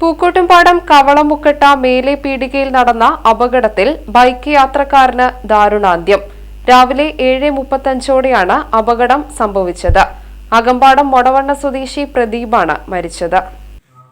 പൂക്കോട്ടുംപാടം കവളമുക്കട്ട മേലെ പീടികയിൽ നടന്ന അപകടത്തിൽ ബൈക്ക് യാത്രക്കാരന് ദാരുണാന്ത്യം. രാവിലെ ഏഴ് മുപ്പത്തഞ്ചോടെയാണ് അപകടം സംഭവിച്ചത്. അകമ്പാടം മൊടവണ്ണ സ്വദേശി പ്രദീപാണ് മരിച്ചത്.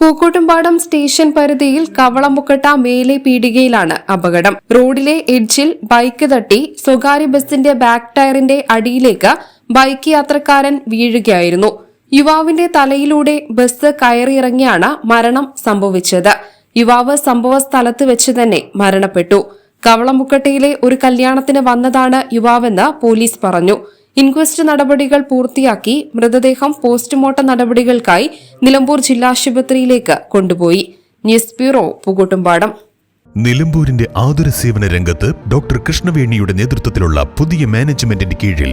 പൂക്കോട്ടുംപാടം സ്റ്റേഷൻ പരിധിയിൽ കവളമുക്കട്ട മേലെ പീടികയിലാണ് അപകടം. റോഡിലെ എഡ്ജിൽ ബൈക്ക് തട്ടി സ്വകാര്യ ബസിന്റെ ബാക്ക് ടയറിന്റെ അടിയിലേക്ക് ബൈക്ക് യാത്രക്കാരൻ വീഴുകയായിരുന്നു. യുവാവിന്റെ തലയിലൂടെ ബസ് കയറിയിറങ്ങിയാണ് മരണം സംഭവിച്ചത്. യുവാവ് സംഭവ സ്ഥലത്ത് വെച്ച് തന്നെ മരണപ്പെട്ടു. കവളമുക്കട്ടയിലെ ഒരു കല്യാണത്തിന് വന്നതാണ് യുവാവെന്ന് പോലീസ് പറഞ്ഞു. ഇൻക്വസ്റ്റ് നടപടികൾ പൂർത്തിയാക്കി മൃതദേഹം പോസ്റ്റ്മോർട്ടം നടപടികൾക്കായി നിലമ്പൂർ ജില്ലാശുപത്രിയിലേക്ക് കൊണ്ടുപോയി. News bureau Pookottumpadam. നിലമ്പൂരിന്റെ ആതുര സേവന രംഗത്ത് ഡോക്ടർ കൃഷ്ണവേണിയുടെ നേതൃത്വത്തിലുള്ള പുതിയ മാനേജ്മെന്റിന്റെ കീഴിൽ